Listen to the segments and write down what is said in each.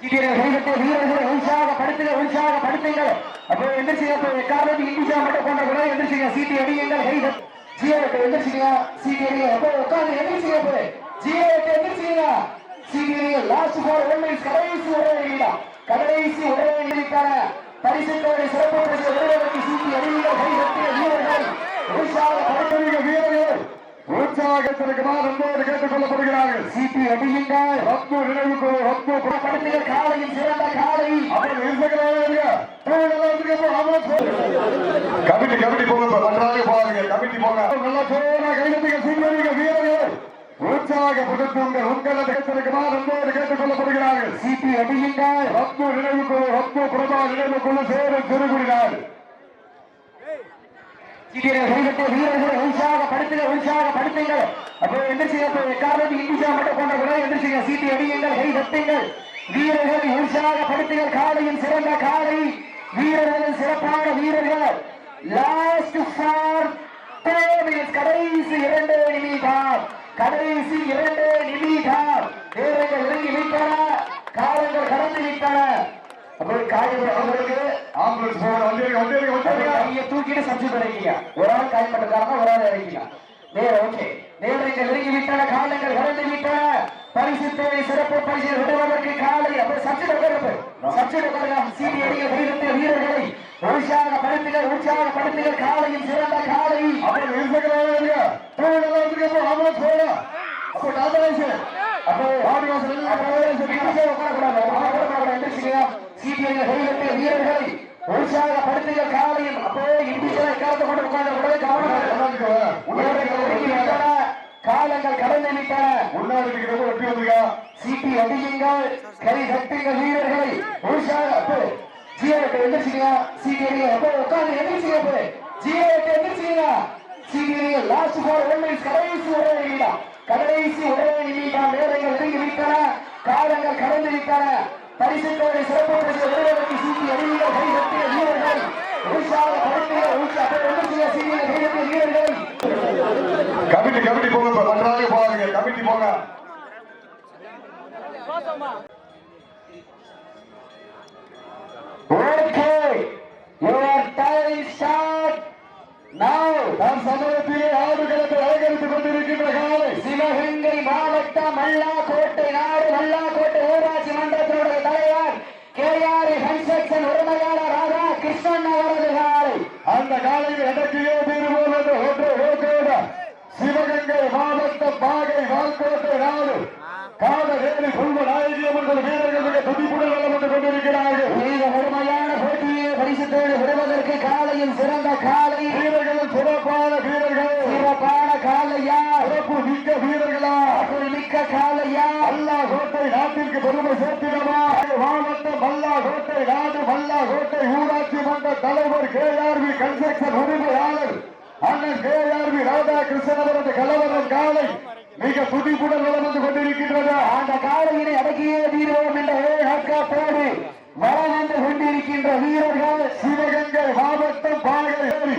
வீரர்கள் கைவிட்டு வீரர்களை உற்சாகப்படுத்துங்க உற்சாகப்படுத்துங்க அப்போ எந்திரிச்சிங்க அப்போ இங்கிலீஷா மட்டும் கொண்ட கூட எந்திரிச்சிங்க. சீட்டி அடியுங்கள் கை ஜியோட்டு எந்திரிச்சிங்க சீட்டி அடிங்க அப்போ உட்காந்து எந்திரிச்சிங்க அப்போ. ஜியோட்டு எந்திரிச்சிங்க. சீட்டி அடிங்க லாஸ்ட் ஃபோர் ஒன் கடைசி ஒரே கடைசி ஒரே பரிசுத்தோடு சிறப்பு பரிசு விருதுகளுக்கு சீட்டி அடியுங்கள் வீரர்கள். உற்சாகத்திற்குமாறு அன்போடு கேட்டுக் கொள்ளப்படுகிறார்கள். சீட்டி அடியுங்கள் ரத்ன நினைவுக்கு ரத்ன படுத்துங்க காலையில் சிறந்த காலை. அவர் இருக்கிறாங்க கமிட்டி கமிட்டி போங்க நன்றாக போவாங்க கமிட்டி போங்க. நல்லா சோழ கைதட்டிக சீக்கிரமிக வீரர்கள். உற்சாகப்படுத்துங்க உங்கள் தேசத்திற்குமாறு அன்போடு கேட்டுக் கொள்ளப்படுகிறார்கள். சீட்டி அடியுங்கள் ரத்ன நினைவுக்கு ரத்ன பிரபா நினைவுக்குள்ள சேரும் திருக்குடினார் வீரர்கள் கைவிட்டு வீரர்களை உற்சாகப்படுத்துங்க உற்சாகப்படுத்துங்க அப்போ எந்திரிச்சிங்க அப்போ எக்காரணத்து மட்டும் கொண்ட கூட எந்திரிச்சிங்க சீட்டி அடியுங்கள் கை தட்டுங்கள். வீரர்களை உற்சாகப்படுத்துங்க காலையின் சிறந்த காலை வீரர்கள் சிறப்பான வீரர்கள். லாஸ்ட் ஃபார் கடைசி இரண்டு நிமிடம் கடைசி இரண்டு நிமிடம். வீரர்கள் இறங்கி விட்டன காலங்கள் கடந்து விட்டன அப்போ காயப்பட்ட அவர்களுக்கு ஆம்புலன்ஸ் போக வண்டிருக்க வண்டிருக்க வண்டிருக்க கையை தூக்கிட்டு சப்ஜெக்ட் பண்ணிக்கீங்க ஒரு ஆள் காயப்பட்டிருக்காங்க ஒரு ஆள் இறங்கிக்கலாம் நேர ஓகே. நேரங்கள் நெருங்கி விட்டன காலங்கள் கடந்து விட்டன பரிசு தேவை சிறப்பு பரிசு விடுவதற்கு காலை. அப்ப சப்ஜெக்ட் உட்கார்ந்து சப்ஜெக்ட் உட்காருங்க. சீடி அடிக்க வீரத்தை வீரர்களை. உற்சாகப்படுத்துக உற்சாகப்படுத்துக காலையில் சிறந்த காலை. அவர் இருக்கிறாங்க ஆம்புலன்ஸ் போக அப்போ டாக்டர் அப்போ ஆடி வாசல் அப்போ சீட்டியை உட்காரக்கூடாது. உட்காரக்கூடாது வீரர்களை உற்சாகப்படுத்துக காலையில் அப்போ இந்தியா எக்காலத்தை கொண்டு உட்கார்ந்து கவனம் காலங்கள் கடந்து விட்டன. முன்னாடி இருக்கிறவங்க வந்திருக்கா சீட்டி அடியுங்கள் கை தட்டுங்க வீரர்களை உற்சாக அப்போ ஜியோட்டு எந்திரிச்சிங்க சீட்டி அப்போ உட்கார்ந்து எந்திரிச்சிங்க அப்போ. ஜியோட்டு எந்திரிச்சிங்க லாஸ்ட் ஃபோர் கடைசி ஒரே கடைசி ஒரே நேரங்கள் விட்டன காலங்கள் கடந்து விட்டன. பரிசுத்தோடு சிறப்பு பரிசு விருதுகளுக்கு சீட்டி அடியுங்கள் கை தட்டிய வீரர்கள் உற்சாக அப்போ எந்திரிச்சிங்க சீட்டி கை தட்டிய வீரர்கள். கமிட்டி கமிட்டி போங்க நன்றாக போவாங்க கமிட்டி போங்க. Okay, your time start now. நான் சமயத்திலே ஆடுகளத்தை அலங்கரித்துக் கொண்டிருக்கின்ற காலை. சிவகங்கை மாவட்டம் மல்லாக்கோட்டை நாடு மல்லாக்கோட்டை ஊராட்சி மன்றத்தினுடைய தலைவர் கே ஆர் கன்ஸ்ட்ரக்ஷன் உரிமையாளர் ராதா கிருஷ்ணன் அவரது காலை. அந்த காலையில் அடக்கியே தீர்வோம் என்று ஒன்று ஓகோட சிவகங்கை மாவட்டம் பாகை வால்கோட்டை நாடு. காதவேலி புல்வ நாயகி அவர்கள் வீரர்களுடைய துடிப்புடன் வளம் கொண்டிருக்கிறார்கள். பரிசுத்தோடு விடுவதற்கு காலையில் சிறந்த காலை. வீரர்களும் சிறப்பான வீரர்கள். சிறப்பான காலையா? சிறப்பு மிக்க வீரர்களா? அப்படி மிக்க காலையா? அல்லா கோட்டை நாட்டிற்கு பெருமை சேர்த்திடமா மாவட்டம் மல்லா கோட்டை நாடு மல்லா கோட்டை ஊராட்சி மன்ற தலைவர் கே ஆர் வி கன்ஸ்ட்ரக்ஷன் உரிமையாளர் அண்ணன் கே ஆர் வி ராதாகிருஷ்ணன் அவரது கலவரம் காலை மிக துடிப்புடன் வளம் வந்து கொண்டிருக்கின்றது. அந்த காலையினை அடக்கியே தீர்வோம் என்ற ஒரே நோக்கத்தோடு வளம் வந்து இருக்கின்ற வீரர்கள் சிவகங்கை மாவட்டம் பாகை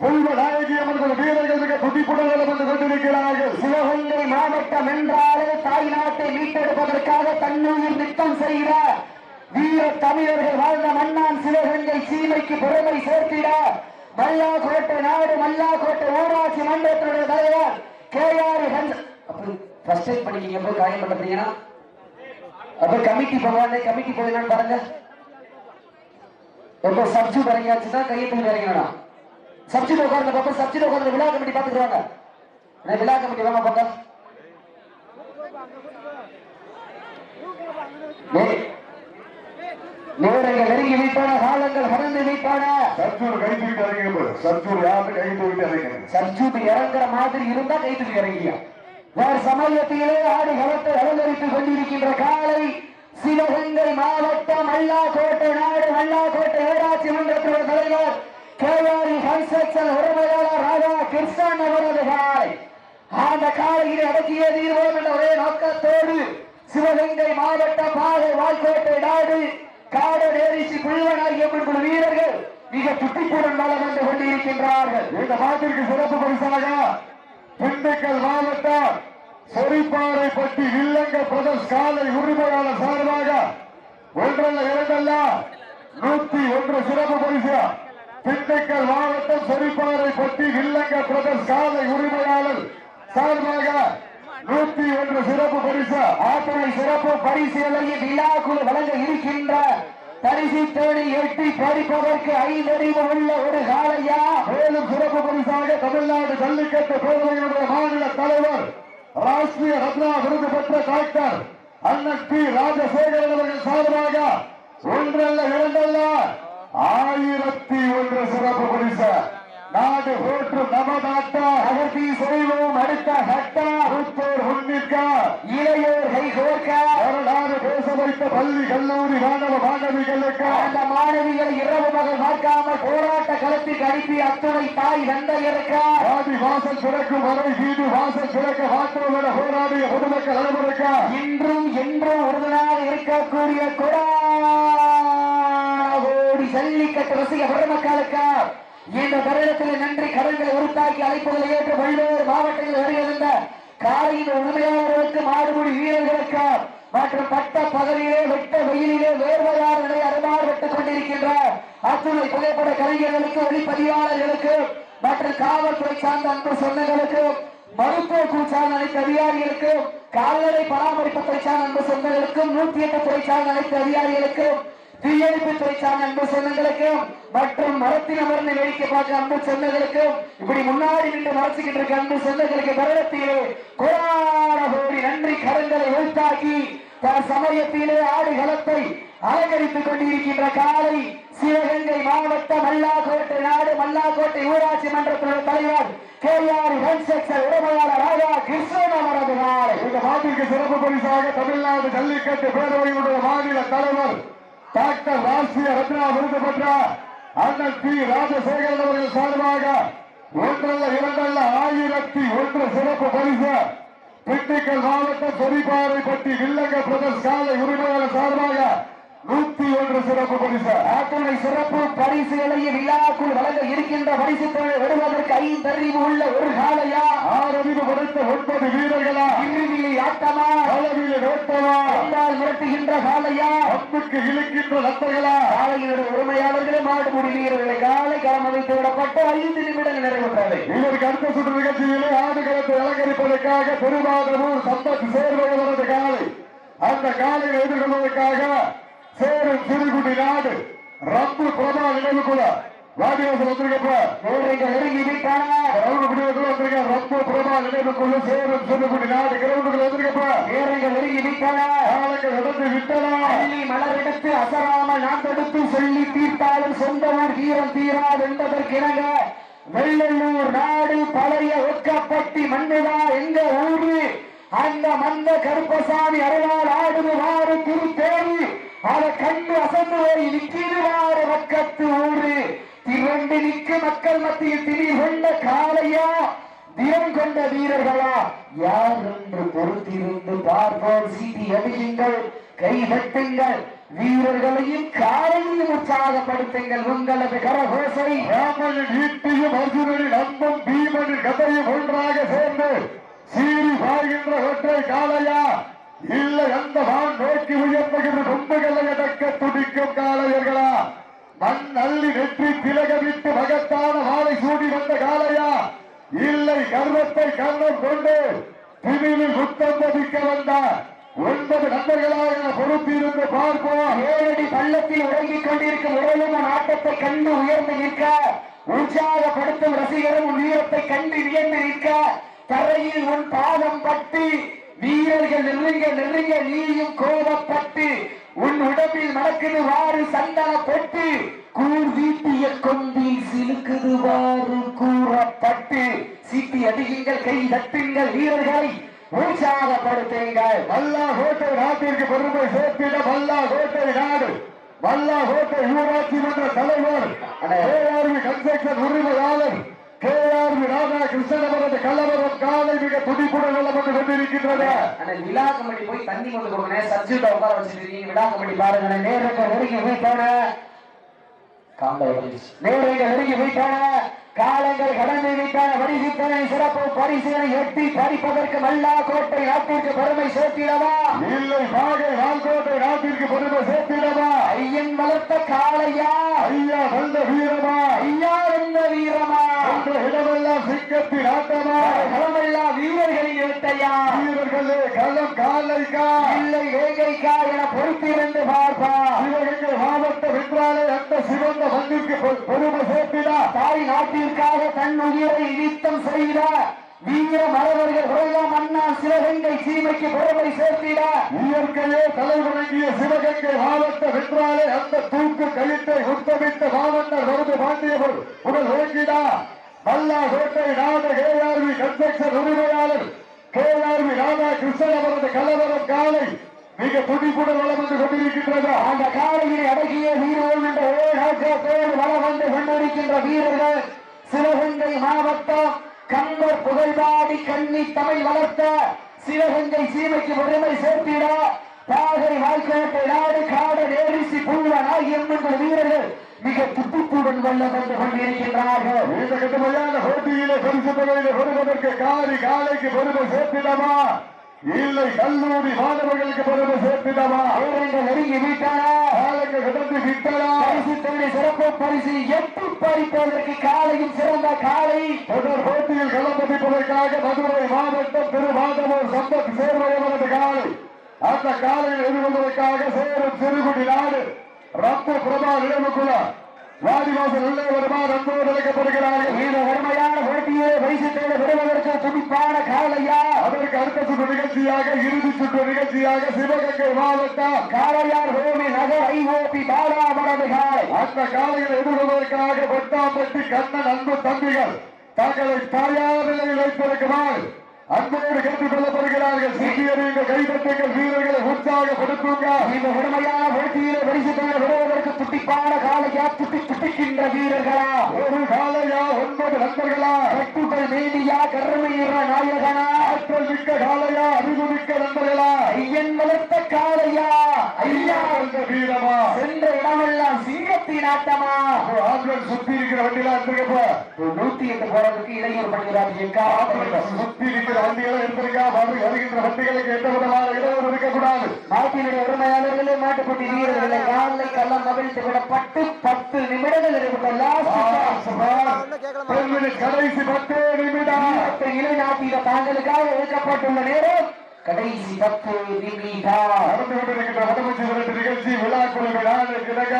புல்வநாயகி அவர்கள் வீரர்கள் மிக துடிப்புடன் வந்து கொண்டிருக்கிறார்கள். சிவகங்கை மாவட்டம் என்றாலே தாய் நாட்டை மீட்டெடுப்பதற்காக தன்னுயிர் திட்டம் செய்த வீர தமிழர்கள் வாழ்ந்த மன்னான் சிவகங்கை சீமைக்கு பெருமை சேர்த்திட. மல்லாக்கோட்டை நாடு மல்லாக்கோட்டை ஊராட்சி மன்றத்தினுடைய தலைவர் கே ஆர் அப்படி ஃபர்ஸ்ட் டைம் பண்ணிக்கிங்க போய் காயம் பண்றீங்கன்னா அப்ப கமிட்டி போவாங்க கமிட்டி போயிடலான்னு பாருங்க. எப்போ சப்ஜூட் இறங்கியாச்சுன்னா கையை தூக்கி இறங்கணும் சப்ஜெக்ட் உட்கார்ந்த பக்கம் சப்ஜெக்ட் உட்கார்ந்த விழா கமிட்டி பாத்துக்குவாங்க நான் விழா கமிட்டி வாங்க பக்கம் நேரங்கள் நெருங்கி விட்டன காலங்கள் கடந்து விட்டன சர்ச்சூர் கை தூக்கிட்டு இறங்க சர்ச்சூர் யாரு கை தூக்கிட்டு இறங்க சப்ஜூட் இறங்குற மாதிரி இருந்தா கை தூக்கி இறங்கியா வேறு சமயத்திலே ஆடு களத்தை அலங்கரித்துக் கொண்டிருக்கின்ற காலை சிவகங்கை மாவட்டம் மல்லாக்கோட்டை நாடு மல்லாக்கோட்டை ஊராட்சி மன்றத்தினுடைய தலைவர் கேஆரி கன்ஸ்ட்ரக்ஷன் உரிமையாளர் ராஜா கிருஷ்ணன் அவரது அந்த காலையில் அடக்கிய தீர்வோம் என்ற ஒரே நோக்கத்தோடு சிவகங்கை மாவட்டம் பாகை வாய்க்கோட்டை நாடு காடு நேரிசி புல்வனாகிய குழு வீரர்கள் மிக துட்டிப்புடன் வளம் வந்து கொண்டிருக்கின்றார்கள். இந்த மாட்டிற்கு சிறப்பு பரிசாக திண்டுக்கல் மாவட்டம் சொரிப்பாறைப்பட்டி வில்லங்க பிரதர்ஸ் காலை உரிமையாளர் சார்பாக ஒன்றல்ல இரண்டல்ல நூத்தி ஒன்று சிறப்பு பரிசு. திண்டுக்கல் மாவட்டம் செரிப்பாறை பட்டி வில்லங்க பிரதர்ஸ் காலை உரிமையாளர் சார்பாக நூத்தி ஒன்று சிறப்பு பரிசு. ஆத்துணை சிறப்பு பரிசுகளை விழாக்குழு வழங்க இருக்கின்ற பரிசு தேடி எட்டி படிப்பதற்கு ஐந்தறிவு உள்ள ஒரு காலையா மேலும் சிறப்பு பரிசாக தமிழ்நாடு ஜல்லிக்கட்டு பேரவையினுடைய மாநில தலைவர் ராஷ்டிரிய ரத்னா விருது பெற்ற டாக்டர் அண்ணன் பி. ராஜசேகரன் அவர்கள் சார்பாக ஒன்றல்ல இரண்டல்ல ஆயிரத்தி ஒன்று சிறப்பு பரிசு. நாடு போற்று நமதாட்டா அகர்த்தி செய்வோம் அடுத்த சட்டா வைத்த பள்ளி கல்லூரி மாணவ மாணவிகளுக்கு அந்த மாணவிகள் இரவு மகள் பார்க்காமல் போராட்ட களத்தில் அனுப்பி அத்துணை தாய் தந்தையருக்க ஆதி வாசல் திறக்கும் வரை வீடு வாசல் திறக்க மாற்றோட போராடிய பொதுமக்கள் அனைவருக்கு. இன்றும் என்றும் உறுதுணையாக இருக்கக்கூடிய கொடாடி ஜல்லிக்கட்டு ரசிக பெருமக்களுக்கு. இந்த தருணத்தில் நன்றி கடன்களை உருத்தாக்கி அழைப்புகளை ஏற்று பல்வேறு மாவட்டங்களில் வருகின்ற காலையின் உரிமையாளர்களுக்கு மாடுபிடி வீரர்களுக்கு. மற்றும் பட்ட பகலிலே வெட்ட வெயிலிலே வேர்வையார் நிலை அருமாறுபட்டுக் கொண்டிருக்கின்ற அத்துணை புகைப்பட கலைஞர்களுக்கு ஒளிப்பதிவாளர்களுக்கு மற்றும் காவல்துறை சார்ந்த அன்பு சொந்தங்களுக்கு மருத்துவ கூச்சார்ந்த அனைத்து அதிகாரிகளுக்கும் கால்நடை பராமரிப்பு துறை சார்ந்த அன்பு சொந்தங்களுக்கும் நூத்தி எட்டு துறை சார்ந்த அனைத்து அதிகாரிகளுக்கும் தீயணைப்பு துறை சார்ந்த அன்பு சொந்தங்களுக்கும் மற்றும் மரத்தில் அமர்ந்து வேடிக்கை பார்க்க அன்பு சொந்தங்களுக்கும் இப்படி முன்னாடி நின்று மறைச்சுக்கிட்டு இருக்க அன்பு சொந்தங்களுக்கு வருடத்திலே கோடான கோடி நன்றி கரங்களை உள்தாக்கி தன் சமயத்திலே ஆடு களத்தை அலங்கரித்துக் கொண்டிருக்கின்ற காலை சிவகங்கை மாவட்டம் மல்லாக்கோட்டை நாடு மல்லாக்கோட்டை ஊராட்சி மன்றத்தினுடைய தலைவர் கே ஆர் ராஜா கிருஷ்ணன் அவரது நாள் இந்த மாட்டிற்கு சிறப்பு பரிசாக தமிழ்நாடு ஜல்லிக்கட்டு பேரவையினுடைய மாநில தலைவர் டாக்டர் ராசி ரத்னா விருது பெற்ற அண்ணன் பி ராஜசேகரன் அவர்கள் சார்பாக ஒன்றல்ல இரண்டல்ல ஆயிரத்தி ஒன்று சிறப்பு பரிசு. திண்டுக்கல் மாவட்டம் சொரிபாறைப்பட்டி வில்லங்க பிரதர்ஸ் காலை உரிமையாளர் சார்பாக நூத்தி ஒன்று சிறப்பு பரிசு. அத்துணை சிறப்பு பரிசுகளை விழாக்குள் வழங்க இருக்கின்ற பரிசு வருவதற்கு ஐந்து அறிவு உள்ள ஒரு காலையா ஆறறிவு கொடுத்த ஒன்பது வீரர்களா? இறுதியை ஆட்டமா? அளவில் ஓட்டமா கண்டால் மிரட்டுகின்ற காலையா அம்புக்கு இழுக்கின்ற ரத்தங்களா காலையினுடைய உரிமையாளர்களே மாடு முடி வீரர்களை காலை களம் அமைத்து விடப்பட்டு ஐந்து நிமிடங்கள் நிறைவுற்றது இதற்கு அடுத்த சுற்று நிகழ்ச்சியிலே ஆடுகளத்தை அலங்கரிப்பதற்காக பெருமாதூர் சம்பத் சேர்வதற்கு காலை அந்த காலையை எதிர்கொள்வதற்காக சேரும் சிறுகுடி நாடு. ரப்பு பிரபா நினைவு கூட. வாடிவாசல் வந்திருக்கப்ப. வீரர்கள் நெருங்கி விட்டான ரவுண்டு குடிவர்கள் வந்திருக்க. ரப்பு பிரபா நினைவு குழு சேரும் சிறுகுடி நாடு. கிரவுண்டுகள் வந்திருக்கப்ப. வீரர்கள் நெருங்கி விட்டான காலங்கள் நடந்து விட்டன. அள்ளி மலர் எடுத்து அசராமல் நான் தடுத்து சொல்லி தீர்த்தாலும் சொந்த ஊர் தீரம் தீராது என்பதற்கிணங்க வெள்ளலூர் நாடு பழைய ஒக்கப்பட்டி மண்ணுதா எங்க ஊரு? அந்த மந்த கருப்பசாமி அருளால் ஆடுதுவாறு திருத்தேரி. அதை கண்டு அசந்து போய் நிற்கிதுவாறு பக்கத்து ஊரு திரண்டு நிற்க மக்கள் மத்தியில் திடீர் கொண்ட காலையா திறம் கொண்ட வீரர்களா? யார் என்று பொறுத்திருந்து பார்ப்போம். சீட்டி அடியுங்கள் கைதட்டுங்கள் வீரர்களையும் காலையும் உற்சாகப்படுத்துங்கள். உங்களது கரகோசை ராமனின் ஈட்டியும் அர்ஜுனனின் அம்பும் பீமனின் கதையும் ஒன்றாக சேர்ந்து சீறி பாய்கின்ற ஒற்றை காலையா இல்லை அந்த வான் நோக்கி உயர்த்துகின்ற கொம்புகளை அடக்க துடிக்கும் காளையர்களா? மண் அள்ளி வெற்றி திலகமிட்டு மகத்தான வாளை சூடி வந்த காளையா? இல்லை கர்வத்தை கர்ணம் கொண்டு திமிழில் சுத்தம் பதிக்க வந்த ஒன்பது நண்பர்களாக பொறுத்திருந்து பார்ப்போம். ஏழடி பள்ளத்தில் உறங்கிக் கொண்டிருக்கும் உடலுமன் ஆட்டத்தை கண்டு உயர்ந்து நிற்க உற்சாகப்படுத்தும் ரசிகரும் உன் வீரத்தை கண்டு வியந்து நிற்க தரையில் உன் பாதம் பட்டி வீரர்கள் நெருங்க நெருங்க நீயும் கோபப்பட்டு உன் உடம்பில் நடக்குது வாறு சந்தன பொட்டு கூர் வீட்டிய கொம்பில் சிலுக்குது வாறு கூறப்பட்டு. சீட்டி அடியுங்கள் கை தட்டுங்கள் வீரர்களை உற்சாகப்படுத்துங்கள். வல்லா ஹோட்டல் நாட்டிற்கு பெருமை சேர்த்திட வல்லா ஹோட்டல் நாடு. வல்லா ஹோட்டல் ஊராட்சி மன்ற தலைவர் கன்ஸ்ட்ரக்ஷன் உரிமையாளர் கேஆர்வி ராதாகிருஷ்ணன் அவரது கலவரம் காலை மிக துடிப்புடன் நலப்பட்டு கொண்டிருக்கின்றது. ஆனா விழா கமிட்டி போய் தண்ணி கொண்டு கொடுங்க சப்ஜெக்ட் உட்கார வச்சுட்டு இருக்கீங்க. விழா கமிட்டி பாருங்க நேரங்க நெருங்கி போயிட்டான நேரங்க நெருங்கி போயிட்டான காலங்கள் கடந்து விட்டான வரிசித்தனை சிறப்பு பரிசுகளை எட்டி பறிப்பதற்கு மல்லா கோட்டை நாட்டிற்கு பெருமை சேர்த்திடவா? இல்லை பாகை நாள்கோட்டை நாட்டிற்கு பெருமை சேர்த்திடவா? வளர்த்த காளையா? ஐயா வந்த வீரமா? ஐயா என்ற வீரமா? சிங்கத்தின் ஆட்டமா களமெல்லாம் வீரர்களின் எழுத்தையா? வீரர்களே களம் காலைக்கா? இல்லை ஏகைக்கா என பொறுத்திருந்து பார்ப்பா. சிவகங்கை மாவட்ட வென்றாலே அந்த சிவந்த மண்ணிற்கு பெ- பெருமை சேர்த்தினா தாய் நாட்டிற்காக தன் உயிரை இடித்தம் செய்த. வீர மரவர்கள் உலக மன்னா சிவகங்கை சீமைக்கு பெருமை சேர்த்திட. இயற்கையே தலைவணங்கிய சிவகங்கை மாவட்ட வென்றாலே அந்த தூக்கு கயிற்றை உத்தமித்த மாமன்னர் வருது பாண்டியவர் உடல் ஓங்கிடா மல்லா கோட்டை நாத கேஆர்வி கன்ஸ்ட்ரக்ஷன் உரிமையாளர் கேஆர்வி ராதா கிருஷ்ணன் அவரது கலவரம் காலை மிக துடிப்புடன் வளம் வந்து கொண்டிருக்கின்றது. அந்த காலையை அடக்கிய வீரர்கள் என்ற ஓடாக்கத்தோடு வளம் வந்து கொண்டிருக்கின்ற வீரர்கள் சிவகங்கை மாவட்டம் கம்பர் புகழ்பாடி கன்னி தமிழ் வளர்த்த சிவகங்கை சீமைக்கு பெருமை சேர்த்திட பாகை வாய்க்கோட்டை நாடு காடு நேரிசி புல்வ நாயகம் என்ற வீரர்கள் மிக துடிப்புடன் வெல்ல வந்து கொண்டிருக்கின்றார்கள். இந்த கடுமையான போட்டியிலே பரிசு தொகையிலே பெறுவதற்கு காரி காலைக்கு பெருமை சேர்த்திடமா இல்லை கல்லூரி மாணவர்களுக்கு பெருமை சேர்த்திடமா நெருங்கி விட்டன காலங்கள் கடந்து விட்டனா பரிசு தொகை சிறப்பு பரிசு எட்டு பறிப்பதற்கு காலையும் சிறந்த காலை தொடர் போட்டியில் பதிப்பதற்காக மதுரை மாவட்டம் திருமாதவூர் சம்பத் சேர்வையவரது காலை. அந்த காலையில் எதிர்கொள்வதற்காக சேரும் சிறுகுடி நாடு ரப்பு பிரபா நினைவுக்குள்ள வாடிவாசல் உள்ளே வருமாறு அன்போடு அழைக்கப்படுகிறார்கள் இந்த வறுமையான போட்டியை தொகை பெறுவதற்கு துடிப்பான காலையா? அதற்கு அடுத்த சுற்று நிகழ்ச்சியாக இறுதி சுற்று நிகழ்ச்சியாக சிவகங்கை மாவட்டம். காளையார் ஹோமி நகர் ஐஓபி பாலாமரது காலை அந்த காலையில் எதிர்கொள்வதற்காக வெட்டாம்பட்டி கண்ணன் அன்பு தம்பிகள் தங்களை தயார் நிலையில் வைத்திருக்குமாறு அன்போடு கேட்டுக் கொள்ளப்படுகிறார்கள். சிக்கியறிந்த கைதட்டுங்கள் வீரர்களை உற்சாகப்படுத்துங்க. இந்த வறுமையான போட்டியிலே பரிசு தொகை பெறுவதற்கு துடிப்பான காலையா துட்டி துடிக்கின்ற வீரர்களா? ஒரு காலையா ஒன்பது நண்பர்களா? கட்டுகள் மேனியா கருமையிற நாயகனா? ஆற்றல் மிக்க காலையா அறிவு மிக்க நண்பர்களா? ஐயன் வளர்த்த காளையா? ஐயா அந்த வீரமா? சென்ற இடமெல்லாம் சிங்கத்தின் ஆட்டமா? ஆண்கள் சுத்தி இருக்கிற வண்டியில இருந்திருக்கப்ப நூத்தி எட்டு போறதுக்கு இளைஞர் பண்ணுகிறார் சுத்தி இருக்கிற வண்டிகளை எடுத்திருக்கா? வந்து வருகின்ற வண்டிகளுக்கு எந்த விதமான இடையூறு இருக்கக்கூடாது. நாட்டினுடைய உரிமையாளர்களே மாட்டுப்பட்டி வீரர்களை காலை கள்ளம் மகிழ்ந்து விடப்பட்டு பத்து நிமிடங்கள் இருக்கிற கடைசி பத்து நிமிடம். நிலைநாட்டிய தாங்களுக்காக ஒதுக்கப்பட்டுள்ள நேரம் கடைசி பத்து நிமிடம். நடந்து கொண்டிருக்கின்ற விரட்டு நிகழ்ச்சி விழா கிடக்க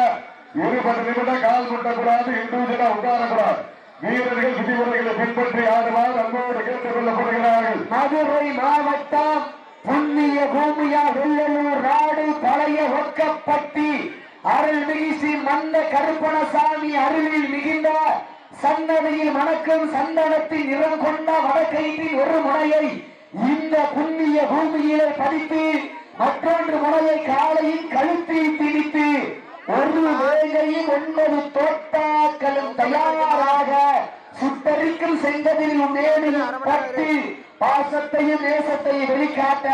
இருபது நிமிடம் கால் முட்டக்கூடாது இண்டிவிஜுவலா உட்காரக்கூடாது. வீரர்கள் விதிமுறைகளை பின்பற்றி ஆடுவார் அன்போடு கேட்டுக் கொள்ளப்படுகிறார்கள். மதுரை மாவட்டம் புண்ணிய பூமியா வெள்ளலூர் நாடு பழைய ஒக்கப்பட்டி அருள்மிகு ஸ்ரீ மந்த கருப்பணசாமி அருளில் மிகுந்த சன்னதியில் மணக்கும் சந்தனத்தின் நிறம் கொண்ட வடக்கையின் ஒரு முனையை இந்த புண்ணிய பூமியிலே பதித்து மற்றொன்று முனையை காலையில் கழுத்தில் திணித்து ஒரு வேலையில் ஒன்பது தோட்டாக்களும் தயாராக செங்கதில் மேலில் பட்டு பாசத்தையும் நேசத்தையும் வெளிக்காட்ட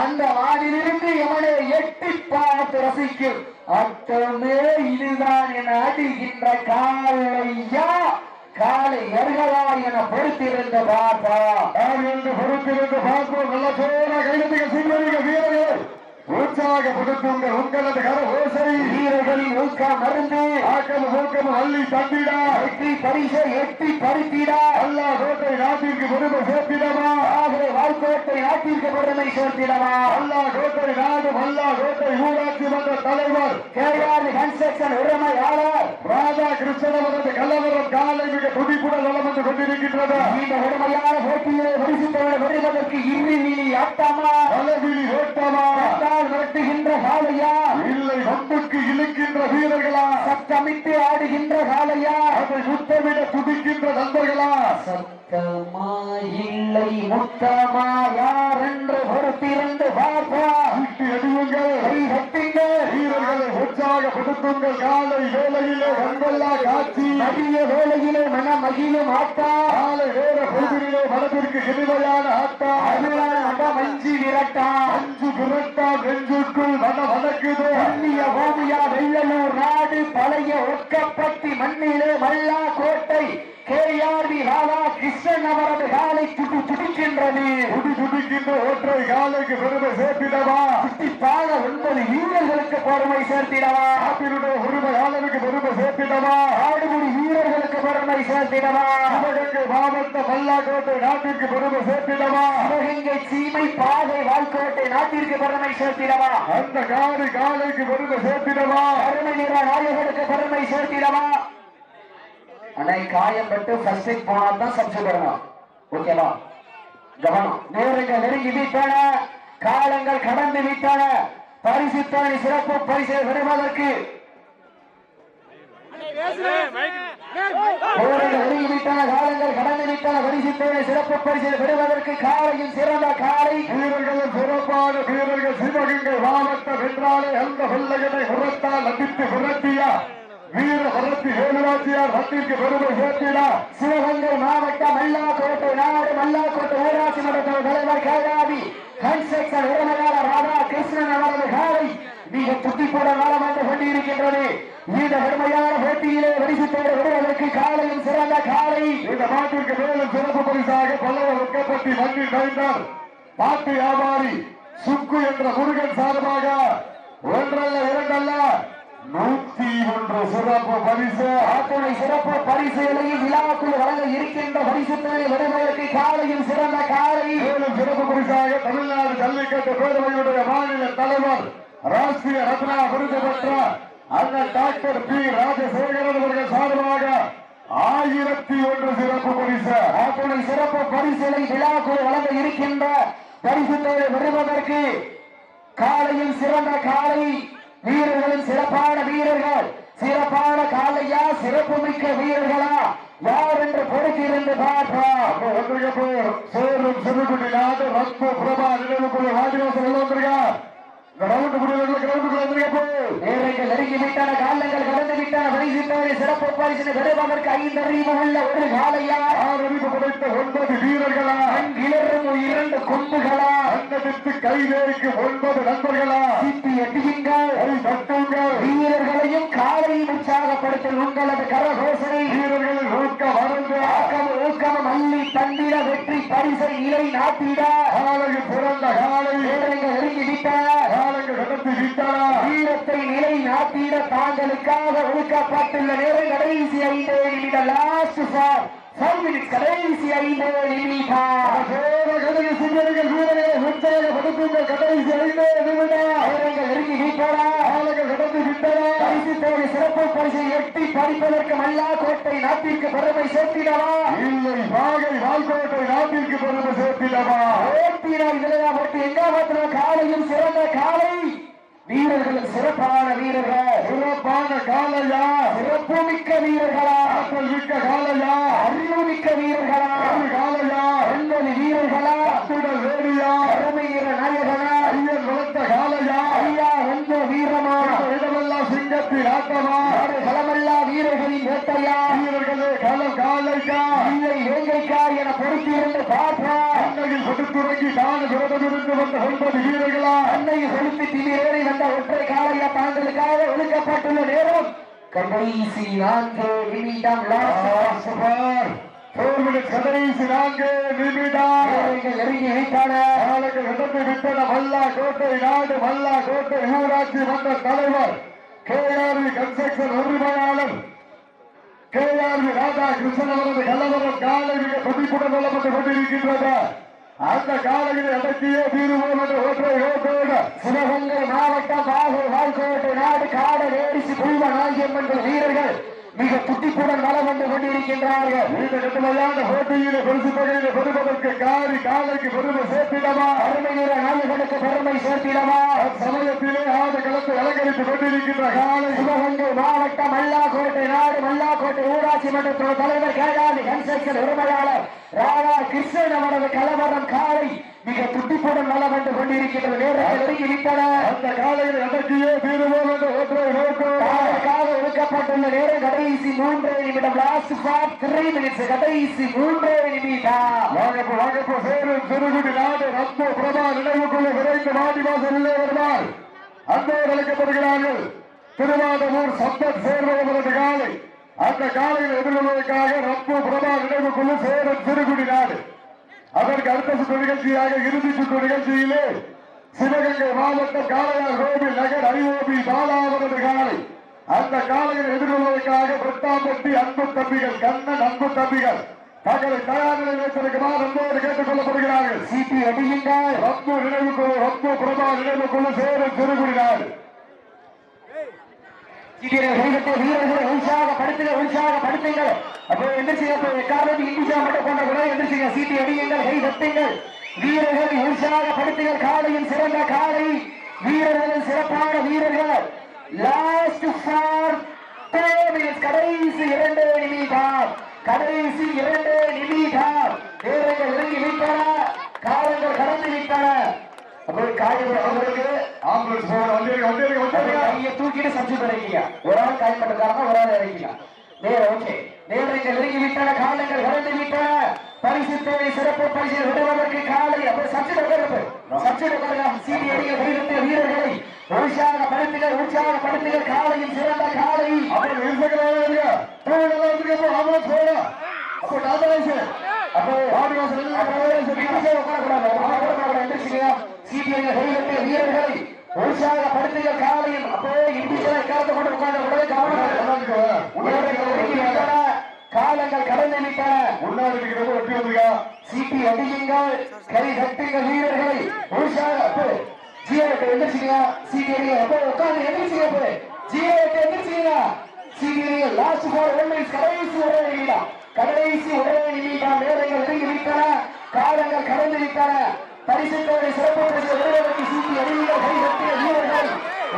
அந்த வானிலிருந்து எவனை எட்டி பார்த்து ரசிக்கும் அத்தமே இதுதான் என அடிகின்ற காலையா? காலை எர்களா என பொறுத்திருந்த யார் என்று பொறுத்திருந்து பார்ப்போம். நல்ல சோழ கைதட்டிக சிங்கரிக வீரர்கள். உற்சாகப்படுத்துங்கள் உங்களது கர ஓசை வீரர்களின் ஊக்க மருந்து. ஆக்கம் ஊக்கம் அள்ளி தந்திடா. எட்டி பரிசை எட்டி பறித்திடா. அல்லா கோட்டை நாட்டிற்கு பெருமை சேர்த்திடமா ஆகவே வாய்க்கோட்டை நாட்டிற்கு பெருமை சேர்த்திடவா. அல்லா கோட்டை நாடு அல்லா கோட்டை ஊராட்சி மன்ற தலைவர் கேரளா கன்ஸ்ட்ரக்ஷன் உரிமையாளர் ராதா கிருஷ்ணன் அவரது கலவரம் காலை மிக துடிப்புடன் வளம் வந்து கொண்டிருக்கின்றது. இந்த உடமையான போட்டியிலே பரிசுத்தோடு வருவதற்கு இறுதி ஆட்டமா? பலவிழி ஓட்டமா? மிரட்டுகின்ற காளையா? இல்லை வம்புக்கு இழுக்கின்ற வீரர்களா? சத்தமிட்டு ஆடுகின்ற காளையா? அதை முத்தமிட துடிக்கின்ற நண்பர்களா? சத்தமா இல்லை முத்தமா யார் என்று பொறுத்திருந்து பார்ப்பா சுட்டி அடியுங்கள் கை கட்டுங்கள் வீரர்களை உற்சாகப்படுத்துங்கள். காலை வேளையிலே கண்கொள்ளா காட்சி. மதிய வேளையிலே மன மகிழும் ஆட்டா காலை வேற பொழுதிலே மனதிற்கு இனிமையான ஆட்டா அருளான அட மஞ்சி விரட்டா. அஞ்சு விரட்டா நெஞ்சுக்குள் மன வணக்குது. புண்ணிய பூமியா வெள்ளலூர் நாடு பழைய ஒக்கப்பட்டி மண்ணிலே மல்லா கோட்டை கேஆர்வி ராதா கிருஷ்ணன் அவரது காலை துடி துடிக்கின்றது துடி துடிக்கின்ற ஒற்றை காலைக்கு பெருமை சேர்த்திடவா? துடிப்பாக ஒன்பது வீரர்களுக்கு பெருமை சேர்த்திடவா? நாட்டினுடைய உரிமையாளருக்கு பெருமை சேர்த்திடவா? ஆடுபுடி வீரர்களுக்கு பெருமை சேர்த்திடவா? சிவகங்கை மாவட்ட மல்லாக்கோட்டை நாட்டிற்கு பெருமை சேர்த்திடவா? சிவகங்கை சீமை பாதை வால்கோட்டை நாட்டிற்கு பெருமை சேர்த்திடவா? அந்த காரி காலைக்கு பெருமை சேர்த்திடவா? அருமை நிற நாயகனுக்கு பெருமை சேர்த்திடவா? அன்னை காயப்பட்டு ஃபர்ஸ்ட் எய்ட் போனா தான் சப்சி பெறணும். ஓகேவா கவனம். நேரங்கள் நெருங்கி விட்டன. காலங்கள் கடந்து விட்டன. பரிசு சிறப்பு பரிசை பெறுவதற்கு. நேரங்கள் காலங்கள் கடந்து விட்டன. பரிசு சிறப்பு பரிசை பெறுவதற்கு காலையில் சிறந்த காலை. வீரர்களும் சிறப்பான வீரர்கள் சிவகங்கை மாவட்டம் என்றாலே அந்த வெள்ளையனை உரத்தால் அடித்து உரத்தியா வீர வரத்தி வேலுராட்சியார் ரத்திற்கு பெருமை சேர்த்திடா. சிவகங்கை மாவட்டம் மல்லாக்கோட்டை நாடு மல்லாக்கோட்டை ஊராட்சி மன்ற தலைவர் கேளாவி கன்ஸ்ட்ரக்ஷன் உரிமையாளர் ராதா கிருஷ்ணன் அவரது காலை மிக துட்டிப்போட காலம் வந்து கொண்டிருக்கின்றது இந்த பெருமையான போட்டியிலே வரிசைத்தோடு வருவதற்கு காலையும் சிறந்த காலை. இந்த நாட்டிற்கு மேலும் சிறப்பு பரிசாக பல்லவர் வெட்கப்பட்டி மண்ணில் நைந்தார் பாட்டு வியாபாரி சுக்கு என்ற முருகன் சார்பாக ஒன்றல்ல இரண்டல்ல நூத்தி ஒன்று சிறப்பு பரிசு. அத்துணை சிறப்பு பரிசுகளையும் விழாக்குள் வழங்க இருக்கின்ற பரிசுத்தனை வருவதற்கு காலையும் சிறந்த காலை. மேலும் சிறப்பு பரிசாக தமிழ்நாடு ஜல்லிக்கட்டு பேரவையுடைய மாநில தலைவர் ராஷ்டிரிய ரத்னா விருது பெற்ற அண்ணன் டாக்டர் பி. ராஜசேகரன் அவர்கள் சார்பாக ஆயிரத்தி ஒன்று சிறப்பு பரிசு. அத்துணை சிறப்பு பரிசுகளை விழாக்குள் வழங்க இருக்கின்ற பரிசுத்தோடு வருவதற்கு காலையும் சிறந்த காலை. வீரர்களில் சிறப்பான வீரர்கள் சிறப்பான காலையா சிறப்பு மிக்க வீரர்களா? யார் என்று பொறுத்திருந்து பார்ப்போம். அப்போ வந்திருக்க சேரும் சிறுகுடி நாடு ரத்ன பிரபா நினைவுக்குள்ள வாடிவாசல் வந்திருக்கா இந்த ரவுண்டு குடியிருக்கிற கிரவுண்டுக்குள்ள வந்திருக்க போய் நேரங்கள் நெருங்கி விட்டன காலங்கள் கடந்து விட்டன பரிசுத்தோடு சிறப்பு பரிசினை பெறுவதற்கு ஐந்து அறிவு உள்ள ஒரு காலையா ஆறு அறிவு படைத்த ஒன்பது வீரர்களா? கிளறும் இரண்டு கொம்புகளா? அன்னதித்து கைவேறிக்கு ஒன்பது நண்பர்களா? சிப்பி எட்டுகின்றார் கை தட்டுங்கள். வீரர்களையும் காலையும் உற்சாகப்படுத்தல் உங்களது கரகோசனை. வீரர்களின் ஊக்க வளர்ந்து ஆக்கம் ஊக்கம் அள்ளி தந்திட வெற்றி பரிசை நிலை நாட்டிட. காலையில் பிறந்த காலை. நேரங்கள் நெருங்கி விட்டன காலங்கள் கடத்தி வீரத்தை நிலை நாட்டிட தாங்களுக்காக ஒழுக்கப்பட்டுள்ள நேரம் கடைசி ஐந்து லாஸ்ட் சார் கடைசி ஐந்தே சிறப்பு பரிசை எட்டி படிப்பதற்கு மல்லா கோட்டை நாட்டிற்கு பெருமை சேர்த்திடவா? இல்லை வாகை வால்கோட்டை நாட்டிற்கு பெருமை சேர்த்திடவா? ஓட்டினால் விளையா போட்டு எங்காவத்துல காலையும் சிறந்த காலை. வீரர்களும் சிறப்பான வீரர்கள். சிறப்பான காலையா? சிறப்பு மிக்க வீரர்களா? ஆற்றல் மிக்க காலையா? அறிவு மிக்க வீரர்களா காலையா? ஒன்பது வீரர்களா? அத்துடல் வேடியா அருமை வீர நாயகனா? ஐயன் வளர்த்த காலையா? ஐயா ஒன்பது வீரமா? இடமெல்லாம் சிங்கத்தின் ஆட்டமா? களமல்லா வீரர்களின் வேட்டையா? வீரர்களே களம் காலைக்கா? இல்லை வேங்கைக்கா என பொறுத்திருந்து பார்ப்பா அன்னையில் கொடுத்துறங்கி தானு விரதமிருந்து வந்த ஒன்பது வீரர்களா அன்னை செலுத்தி திமிரேறி வந்த ஒற்றை காலையா தாங்களுக்காக ஒதுக்கப்பட்டுள்ள நேரம். கடைசி நான்கு நிமிடம் மினிட்ஸ் கடைசி நான்கு நிமிடம். நெருங்கி வைத்தான நடந்து விட்டன. மல்லா கோட்டை நாடு மல்லா கோட்டை ஊராட்சி மன்ற தலைவர் கேஆர்வி கன்ஸ்ட்ரக்ஷன் உரிமையாளர் கேஆர்வி ராதா கிருஷ்ணன் அவரது கலவரம் காலை மிக துடிப்புடன் வளப்பட்டு கொண்டிருக்கின்றது. அந்த காலையில் அடக்கியே தீர்வோம் என்று ஒற்றை ஓட்டோடு சிவகங்கை மாவட்டம் பாகூர் வால்கோட்டை நாடு காட நேரிசி புல்வ என்ற வீரர்கள் மிக துட்டிப்புடன் நலம் வந்து கொண்டிருக்கின்றார்கள். இந்த கட்டுமையான போட்டியிலே பரிசு தொகையிலே பெறுவதற்கு காரி காலைக்கு பெருமை சேர்த்திடமா அருமை நாயகனுக்கு பெருமை சேர்த்திடமா சமயத்திலே ஆத களத்தை அலங்கரித்துக் கொண்டிருக்கின்ற காலை சிவகங்கை மாவட்டம் மல்லாக்கோட்டை நாடு மல்லாக்கோட்டை ஊராட்சி மன்றத்தோட தலைவர் கேடாதி கன்ஸ்ட்ரக்ஷன் உரிமையாளர் ராதா கிருஷ்ணன் அவரது கலவரம் காலை மிக துட்டிப்புடன் வளம் வந்து கொண்டிருக்கின்ற நேரத்தில் விட்டன அந்த காலையில் அடக்கியே தீருவோம் என்ற ஒற்றை அதற்காக ஒதுக்கப்பட்டுள்ள நேரம் கடைசி மூன்றே நிமிடம். லாஸ்ட் ஃபார் த்ரீ மினிட்ஸ் கடைசி மூன்றே நிமிடம். வாங்கப்போ வாங்கப்போ சேரும் சிறுகுடி நாடு ரத்ன பிரபா நினைவுக்குள்ள விரைந்து வாடி வாசலிலே வருவார். அன்போடு அழைக்கப்படுகிறார்கள். திருவாதூர் சம்பத் சேர்வதற்கு காலை. அந்த காலையில் எதிர்கொள்வதற்காக ரப்பு பிரபா நினைவு குழு சேரும் சிறுகுடி நாடு. அதற்கு அடுத்த சுற்று நிகழ்ச்சியாக இறுதி சுற்று நிகழ்ச்சியிலே சிவகங்கை மாவட்டம் காளையார் கோவில் நகர் ஐஓபி பாலாவரது காலை அந்த காலையில் எதிர்கொள்வதற்காக பிரத்தாம்பட்டி அன்பு தம்பிகள் கண்ணன் அன்பு தம்பிகள் தங்களை தயார் நிலையில் வைத்திருக்குமாறு அன்போடு கேட்டுக் கொள்ளப்படுகிறார்கள். சீட்டி அடியுங்கள். ரப்பு நினைவு குழு ரப்பு பிரபா நினைவு குழு சேரும் சிறுகுடி நாடு. சீட்டியை கைவிட்ட வீரர்களை உற்சாகப்படுத்துங்க உற்சாகப்படுத்துங்கள் அப்போ எந்திரிச்சிங்க அப்போ எக்காரணம் இந்தியா மட்டும் கொண்ட கூட எந்திரிச்சிங்க சீட்டி அடியுங்கள் கை தட்டுங்கள். வீரர்களை உற்சாகப்படுத்துங்கள் காலையின் சிறந்த காலை. வீரர்களின் சிறப்பான வீரர்கள். லாஸ்ட் ஃபார் கடைசி இரண்டு நிமிடம் கடைசி இரண்டு நிமிடம். வீரர்கள் இறங்கி விட்டன காலங்கள் கடந்து விட்டன அப்போ காய்கறி அவர்களுக்கு ஆம்புலன்ஸ் போன வண்டியருக்கு அப்படியே வண்டியருக்கு கையை தூக்கிட்டு சப்ஜி பண்ணிருக்கீங்க ஒரு ஆள் காயப்பட்டிருக்காங்க ஒரு ஆள் இறங்கிக்கலாம் நேர ஓகே. நேரங்கள் நெருங்கி விட்டன காலங்கள் கடந்து விட்டன. பரிசு தேவை சிறப்பு பரிசு விடுவதற்கு காலை. அப்ப சப்ஜி உட்கார்ந்து சப்ஜி உட்காருங்க சீடி அடிக்க வீரத்தை வீரர்களை உற்சாகப்படுத்துங்கள் உற்சாகப்படுத்துங்கள். காலையின் சிறந்த காலை. இருசக்கர போன ஆம்புலன்ஸ் போன அப்போ ஏசி அப்போ வாடி வாசல் அப்போ வீட்டுக்கே உட்காரக்கூடாது உட்காரக்கூடாது எந்திரிச்சிங்க சீட்டியை வீரர்களை உற்சாகப்படுத்துங்கள் காலையில் அப்போ இந்தியா எக்காலத்தை கொண்டு உட்கார்ந்து கவனம் காலங்கள் கடந்து விட்டன முன்னாடி இருக்கிறவங்க வந்திருக்கா சீட்டி அடியுங்கள். கை தட்டுங்கள் வீரர்களை. உற்சாக அப்போ எந்திரிச்சிங்க சீட்டி அப்போ உட்கார்ந்து எந்திரிச்சிங்க அப்போ ஜியோட்டு எந்திரிச்சிங்க சீட்டி லாஸ்ட் ஃபார் ஒன் கடைசி ஒரே நிமிடம் கடைசி ஒரே நிமிடம் நேரங்கள் விட்டன காலங்கள் கடந்து விட்டன பரிசுத்தோடு சிறப்பு பரிசு விடுவதற்கு சீட்டி அடியுங்கள் கை வீரர்கள்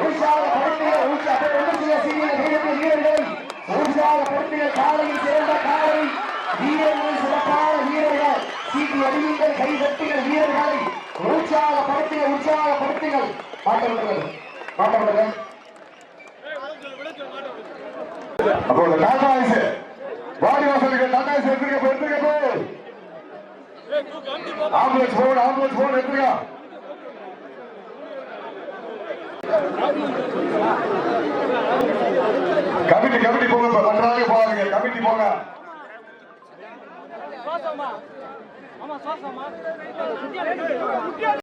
உற்சாக அப்போ எந்திரிச்சிங்க சீட்டியை கை தட்டுங்கள் வீரர்களை உற்சாகப்படுத்துங்கள் காலையில் சிறந்த காலை வீரர்கள் சிறப்பான வீரர்கள் சீட்டி அப்போ டாடா வாடி வாசலுக்கு டாடா ஏசி போய் எடுத்துருக்க போய். ஆம்புலன்ஸ் போன் ஆம்புலன்ஸ் போன் எடுத்துருக்கா கமிட்டி கமிட்டி போங்க இப்ப மற்ற போகாதீங்க. கமிட்டி போங்க. சுவாசமா ஆமா சுவாசமா